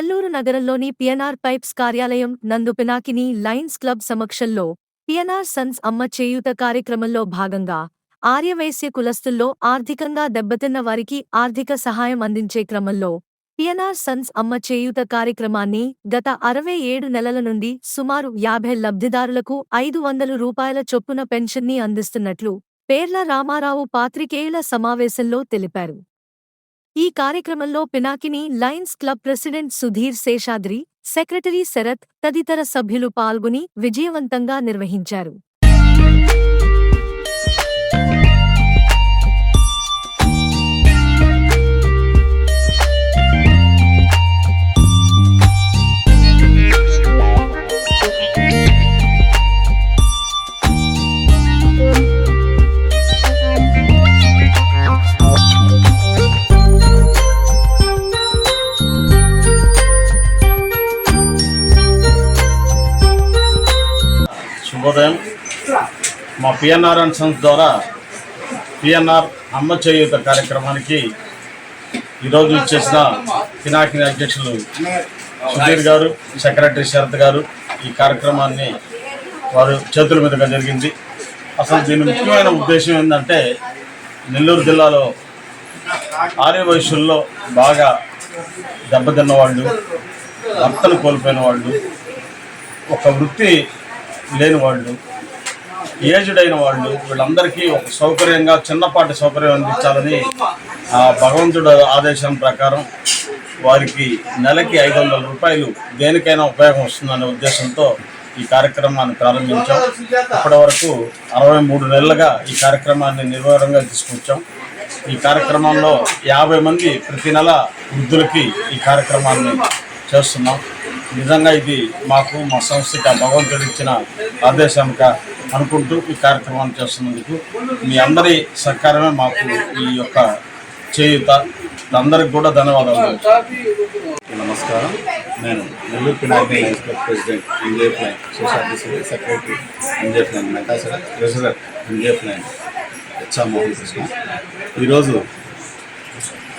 నెల్లూరు నగరంలోని PNR pipes కార్యాలయం నందు పినాకిని లయన్స్ క్లబ్ సమక్షంలో పిఎన్ఆర్ సన్స్ అమ్మ చేయూత కార్యక్రమంలో భాగంగా ఆర్యవైశ్య కులస్తుల్లో ఆర్థికంగా దెబ్బతిన్న వారికి ఆర్థిక సహాయం అందించే క్రమంలో పిఎన్ఆర్ సన్స్ అమ్మ చేయూత కార్యక్రమాన్ని గత అరవై ఏడు నెలల నుండి సుమారు యాభై లబ్ధిదారులకు ఐదు వందల రూపాయల చొప్పున పెన్షన్ని అందిస్తున్నట్లు పేర్ల రామారావు పాత్రికేయుల సమావేశంలో తెలిపారు. ఈ కార్యక్రమంలో Pinakini Lions Club president Sudhir Seshadri secretary Sarath తదితర సభ్యులు పాల్గొని విజయవంతంగా నిర్వహించారు. శుభోదయం మా పిఎన్ఆర్ అండ్ సన్స్ ద్వారా పిఎన్ఆర్ అమ్మ చేయూత కార్యక్రమానికి ఈరోజు ఇచ్చేసిన పినాకిని అధ్యక్షులు సుధీర్ గారు సెక్రటరీ శరత్ గారు ఈ కార్యక్రమాన్ని వారు చేతుల మీదుగా జరిగింది. అసలు దీని ముఖ్యమైన ఉద్దేశం ఏంటంటే నెల్లూరు జిల్లాలో ఆర్య వయసుల్లో బాగా దెబ్బతిన్న వాళ్ళు భర్తను కోల్పోయిన వాళ్ళు ఒక వృత్తి లేని వాళ్ళు ఏజ్డ్ అయిన వాళ్ళు వీళ్ళందరికీ ఒక సౌకర్యంగా చిన్నపాటి సౌకర్యం అందించాలని భగవంతుడు ఆదేశం ప్రకారం వారికి నెలకి ఐదు వందల రూపాయలు దేనికైనా ఉపయోగం వస్తుందనే ఉద్దేశంతో ఈ కార్యక్రమాన్ని ప్రారంభించాం. ఇప్పటి వరకు అరవై మూడు నెలలుగా ఈ కార్యక్రమాన్ని నిర్వహణగా తీసుకొచ్చాం. ఈ కార్యక్రమంలో యాభై మంది ప్రతి నెల వృద్ధులకి ఈ కార్యక్రమాన్ని చేస్తున్నాం. నిజంగా ఇది మాకు మా సంస్థకి భగవంతుడు ఇచ్చిన ఆదేశంగా అనుకుంటూ ఈ కార్యక్రమాన్ని చేస్తున్నందుకు మీ అందరి సహకారమే మాకు ఈ యొక్క చేయుత. అందరికి కూడా ధన్యవాదాలు. నమస్కారం. నేను Nellore Pinakini president MJF Lion సోషాలిటీ secretary MJF Lion మెటాసర treasurer MJF Lion HR Mohan Krishna. ఈరోజు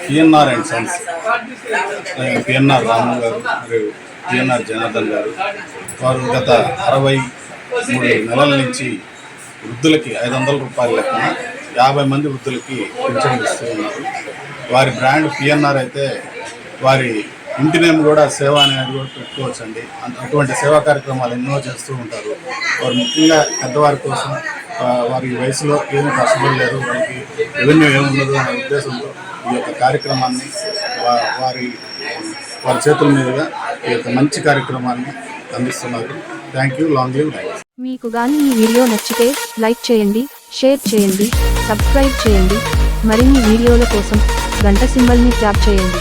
PNR and Sons PNR Ramu గారు మరియు పిఎన్ఆర్ జనార్దన్ గారు. వారు గత అరవై మూడు నెలల నుంచి వృద్ధులకి ఐదు వందల రూపాయల లెక్కన యాభై మంది వృద్ధులకి పింఛన్ ఇస్తూ ఉన్నారు. వారి బ్రాండ్ పిఎన్ఆర్ అయితే వారి ఇంటి నేమ్ కూడా సేవ అనేది కూడా పెట్టుకోవచ్చండి. అటువంటి సేవా కార్యక్రమాలు ఎన్నో చేస్తూ ఉంటారు. వారు ముఖ్యంగా పెద్దవారి కోసం వారి వయసులో ఏమి కష్టం లేదు వారికి రెవెన్యూ ఏముండదు అనే ఉద్దేశంతో ఈ యొక్క కార్యక్రమాన్ని వారి వారి చేతుల మీదుగా ఈ యొక్క మంచి కార్యక్రమాన్ని అందిస్తున్నారు. Thank you long live life మీకు గాని ఈ వీడియో నచ్చితే లైక్ చేయండి షేర్ చేయండి సబ్స్క్రైబ్ చేయండి. మరిన్ని వీడియోల కోసం గంట సింబల్ని ట్యాప్ చేయండి.